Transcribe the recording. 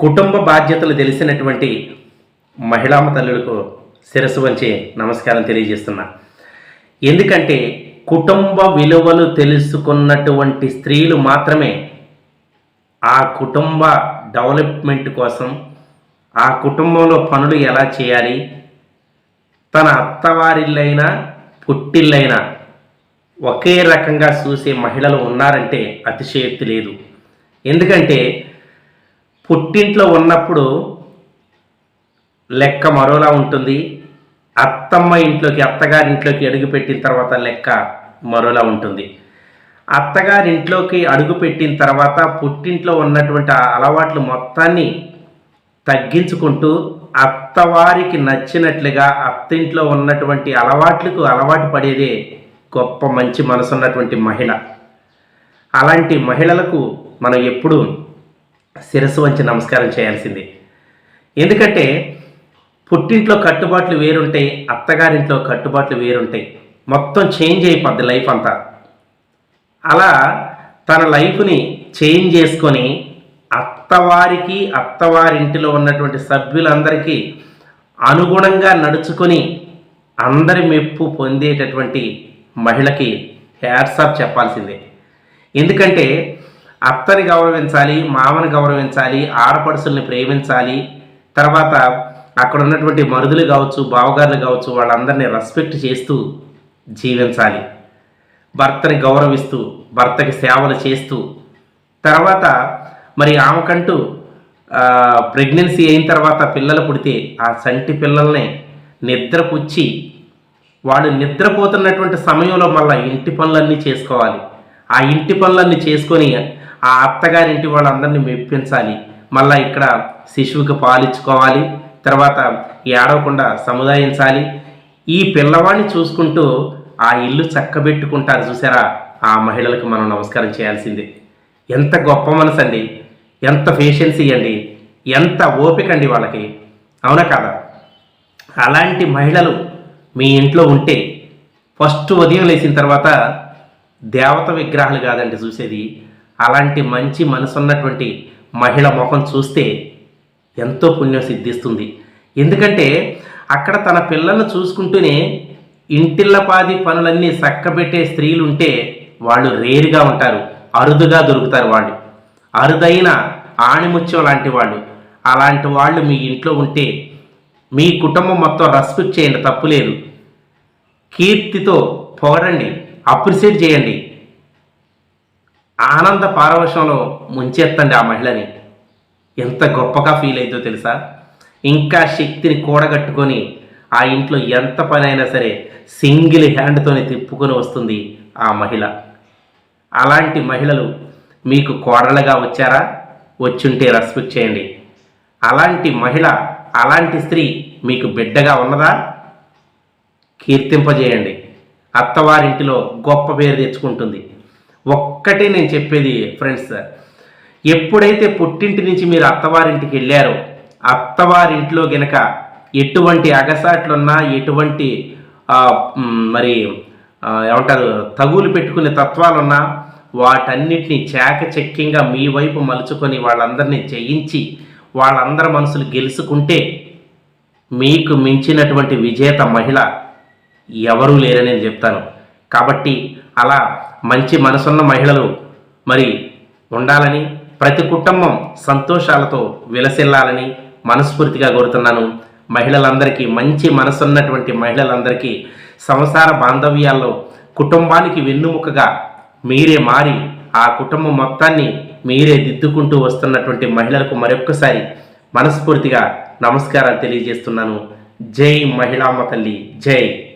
కుటుంబ బాధ్యతలు తెలిసినటువంటి మహిళామ తల్లులకు శిరస్సు వంచి నమస్కారం తెలియజేస్తున్నా. ఎందుకంటే కుటుంబ విలువలు తెలుసుకున్నటువంటి స్త్రీలు మాత్రమే ఆ కుటుంబ డెవలప్మెంట్ కోసం ఆ కుటుంబంలో పనులు ఎలా చేయాలి తన అత్తవారిల్లైనా పుట్టిల్లైనా ఒకే రకంగా చూసే మహిళలు ఉన్నారంటే అతిశయక్తి లేదు. ఎందుకంటే పుట్టింట్లో ఉన్నప్పుడు లెక్క మరోలా ఉంటుంది. అత్తమ్మ ఇంట్లోకి అత్తగారింట్లోకి అడుగుపెట్టిన తర్వాత లెక్క మరోలా ఉంటుంది. అత్తగారింట్లోకి అడుగుపెట్టిన తర్వాత పుట్టింట్లో ఉన్నటువంటి అలవాట్లు మొత్తాన్ని తగ్గించుకుంటూ అత్తవారికి నచ్చినట్లుగా అత్తింట్లో ఉన్నటువంటి అలవాట్లకు అలవాటు పడేదే గొప్ప మంచి మనసున్నటువంటి మహిళ. అలాంటి మహిళలకు మనం ఎప్పుడూ శిరస్సు వంచి నమస్కారం చేయాల్సిందే. ఎందుకంటే పుట్టింట్లో కట్టుబాట్లు వేరుంటాయి అత్తగారింట్లో కట్టుబాట్లు వేరుంటాయి. మొత్తం చేంజ్ అయిపోద్ది లైఫ్ అంతా. అలా తన లైఫ్ని చేంజ్ చేసుకొని అత్తవారికి అత్తవారింటిలో ఉన్నటువంటి సభ్యులందరికీ అనుగుణంగా నడుచుకొని అందరి మెప్పు పొందేటటువంటి మహిళకి హ్యాట్సాప్ చెప్పాల్సిందే. ఎందుకంటే అత్తని గౌరవించాలి మామని గౌరవించాలి ఆడపడుసుల్ని ప్రేమించాలి. తర్వాత అక్కడ ఉన్నటువంటి మరుదులు కావచ్చు బావగారులు కావచ్చు వాళ్ళందరినీ రెస్పెక్ట్ చేస్తూ జీవించాలి. భర్తని గౌరవిస్తూ భర్తకి సేవలు చేస్తూ. తర్వాత మరి ఆమెకంటూ ప్రెగ్నెన్సీ అయిన తర్వాత పిల్లలు పుడితే ఆ సంటి పిల్లల్ని నిద్రపుచ్చి వాళ్ళు నిద్రపోతున్నటువంటి సమయంలో మళ్ళీ ఇంటి పనులన్నీ చేసుకోవాలి. ఆ ఇంటి పనులన్నీ చేసుకొని ఆ అత్తగారింటి వాళ్ళందరినీ మెప్పించాలి. మళ్ళీ ఇక్కడ శిశువుకి పాలిచ్చుకోవాలి. తర్వాత ఏడవకుండా సముదాయించాలి. ఈ పిల్లవాడిని చూసుకుంటూ ఆ ఇల్లు చక్కబెట్టుకుంటారు చూసారా? ఆ మహిళలకు మనం నమస్కారం చేయాల్సిందే. ఎంత గొప్ప మనసు అండి. ఎంత పేషెన్సీ అండి. ఎంత ఓపిక అండి వాళ్ళకి. అవునా కాదా? అలాంటి మహిళలు మీ ఇంట్లో ఉంటే ఫస్ట్ ఉదయం లేచిన తర్వాత దేవత విగ్రహాలు కాదండి చూసేది. అలాంటి మంచి మనసున్నటువంటి మహిళ ముఖం చూస్తే ఎంతో పుణ్యం సిద్ధిస్తుంది. ఎందుకంటే అక్కడ తన పిల్లలను చూసుకుంటూనే ఇంటిల్లపాది పనులన్నీ చక్కబెట్టే స్త్రీలు ఉంటే వాళ్ళు రేరుగా ఉంటారు అరుదుగా దొరుకుతారు వాళ్ళు. అరుదైన ఆణిముత్యం లాంటి వాళ్ళు. అలాంటి వాళ్ళు మీ ఇంట్లో ఉంటే మీ కుటుంబం మొత్తం రెస్పెక్ట్ చేయండి తప్పులేదు కీర్తితో పొగడండి అప్రిషియేట్ చేయండి. ఆనంద పారవశంలో ముంచేత్తండి ఆ మహిళని. ఎంత గొప్పగా ఫీల్ అయిందో తెలుసా? ఇంకా శక్తిని కూడగట్టుకొని ఆ ఇంట్లో ఎంత పని అయినా సరే సింగిల్ హ్యాండ్తోనే తిప్పుకొని వస్తుంది ఆ మహిళ. అలాంటి మహిళలు మీకు కోడలుగా వచ్చారా? వచ్చుంటే రెస్పెక్ట్ చేయండి. అలాంటి మహిళ అలాంటి స్త్రీ మీకు బిడ్డగా ఉన్నదా? కీర్తింపజేయండి. అత్తవారింటిలో గొప్ప పేరు తెచ్చుకుంటుంది. ఒక్కటే నేను చెప్పేది ఫ్రెండ్స్ ఎప్పుడైతే పుట్టింటి నుంచి మీరు అత్తవారింటికి వెళ్ళారో అత్తవారింట్లో గనక ఎటువంటి అగసాట్లున్నా ఎటువంటి మరి ఏమంటారు తగులు పెట్టుకునే తత్వాలున్నా వాటన్నిటిని చాకచక్యంగా మీ వైపు మలుచుకొని వాళ్ళందరినీ జయించి వాళ్ళందరి మనసులు గెలుచుకుంటే మీకు మించినటువంటి విజేత మహిళ ఎవరూ లేరని నేను చెప్తాను. కాబట్టి అలా మంచి మనసున్న మహిళలు మరి ఉండాలని ప్రతి కుటుంబం సంతోషాలతో విలసిల్లాలని మనస్ఫూర్తిగా కోరుతున్నాను. మహిళలందరికీ మంచి మనసున్నటువంటి మహిళలందరికీ సంసార బాంధవ్యాల్లో కుటుంబానికి వెన్నుముకగా మీరే మారి ఆ కుటుంబం మొత్తాన్ని మీరే దిద్దుకుంటూ వస్తున్నటువంటి మహిళలకు మరొక్కసారి మనస్ఫూర్తిగా నమస్కారాలు తెలియజేస్తున్నాను. జై మహిళామ్మ తల్లి జై.